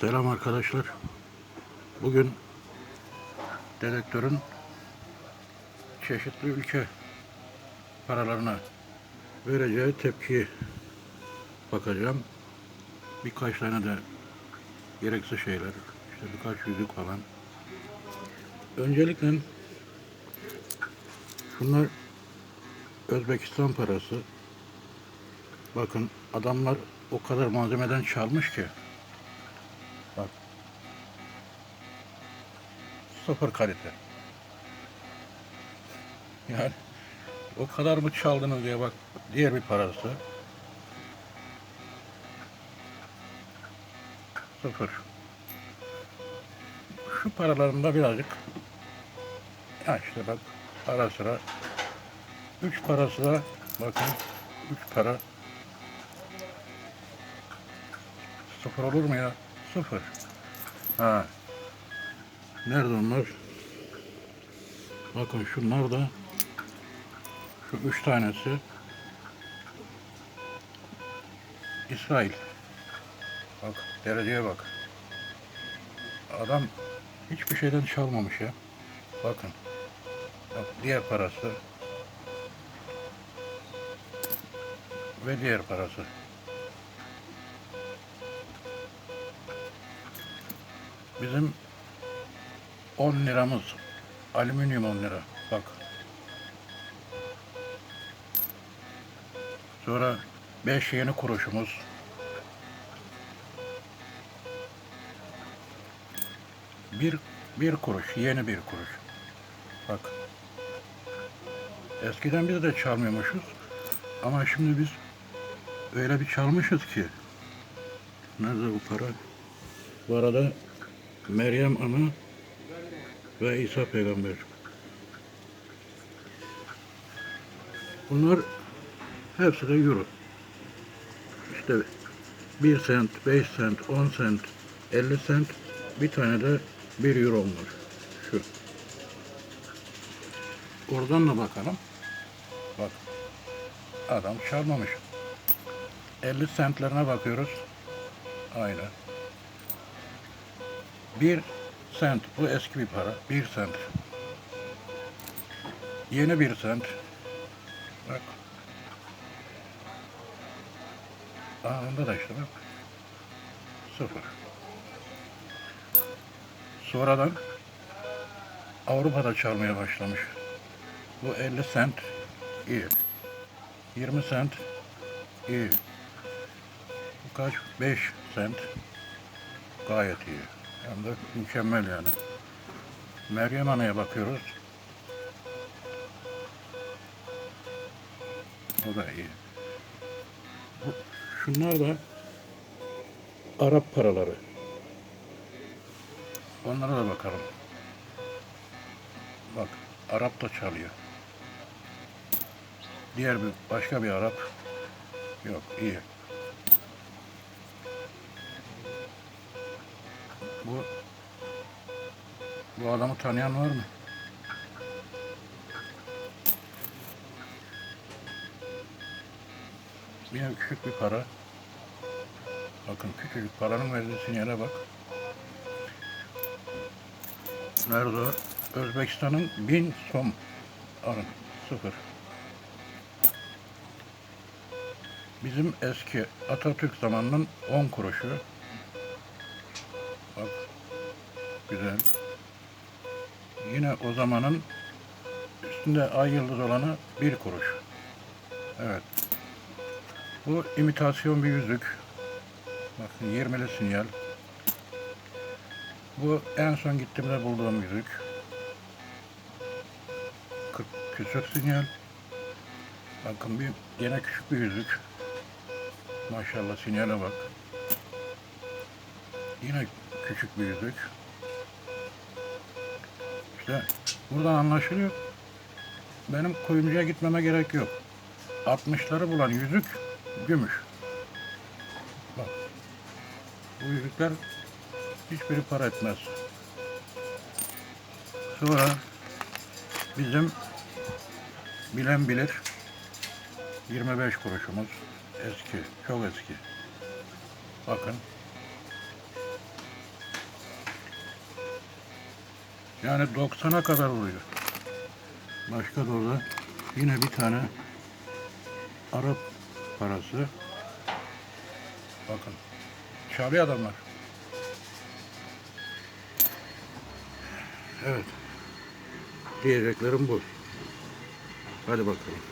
Selam arkadaşlar. Bugün dedektörün çeşitli ülke paralarına vereceği tepkiye bakacağım. Birkaç tane de gereksiz şeyler, işte birkaç yüzük falan. Öncelikle şunlar Özbekistan parası. Bakın adamlar o kadar malzemeden çalmış ki. Bak. Sıfır kalite. Yani o kadar mı çaldınız diye bak diğer bir parası. Sıfır. Şu paralarında birazcık ya işte bak ara sıra üç parası da bakın üç para Sıfır olur mu ya? Sıfır. Ha. Nerede onlar? Bakın şunlar da şu üç tanesi İsrail. Bak dereceye bak. Adam hiçbir şeyden çalmamış ya. Bakın. Bak diğer parası ve diğer parası. Bizim 10 liramız alüminyum 10 lira. Bak. Sonra 5 yeni kuruşumuz. Bir, bir kuruş, yeni bir kuruş. Bak. Eskiden biz de çalmıyormuşuz. Ama şimdi biz öyle bir çalmışız ki. Nerede bu para? Bu arada Meryem Ana ve İsa Peygamber. Bunlar hepsi de euro. İşte 1 sent, 5 sent, 10 sent, 50 sent bir tane de 1 euro var. Şu. Oradan da bakalım. Bak. Adam çalmamış. 50 sentlerine bakıyoruz. Aynen. Bir sent. Bu eski bir para. Bir sent. Yeni bir sent. Bak. Aa, onda da işte bak. Sıfır. Sonradan Avrupa'da çalmaya başlamış. Bu 50 sent iyi. 20 sent iyi. Bu kaç? 5 sent gayet iyi. Hem de mükemmel yani. Meryem Ana'ya bakıyoruz. O da iyi. Şunlar da Arap paraları. Onlara da bakalım. Bak Arap da çalıyor. Diğer bir başka bir Arap yok iyi. Bu bu adamı tanıyan var mı? Yine küçük bir para. Bakın küçücük paranın verdiği sinyale bak. Nerede? Özbekistan'ın bin som. Alın. Sıfır. Bizim eski Atatürk zamanının 10 kuruşu. Bak. Güzel. Yine o zamanın üstünde ay yıldız olanı bir kuruş. Evet. Bu imitasyon bir yüzük. Bakın 20'li sinyal. Bu en son gittiğimde bulduğum yüzük. 40 küsür sinyal. Bakın bir yine küçük bir yüzük. Maşallah sinyale bak. Yine küçük bir yüzük. İşte buradan anlaşılıyor. Benim kuyumcuya gitmeme gerek yok. 60'ları bulan yüzük gümüş. Bak. Bu yüzükler hiçbiri para etmez. Sonra bizim bilen bilir 25 kuruşumuz eski, çok eski. Bakın Yani 90'a kadar oluyor. Başka da orada yine bir tane Arap parası. Bakın. Şabi adamlar. Evet. Diyeceklerim bu. Hadi bakalım.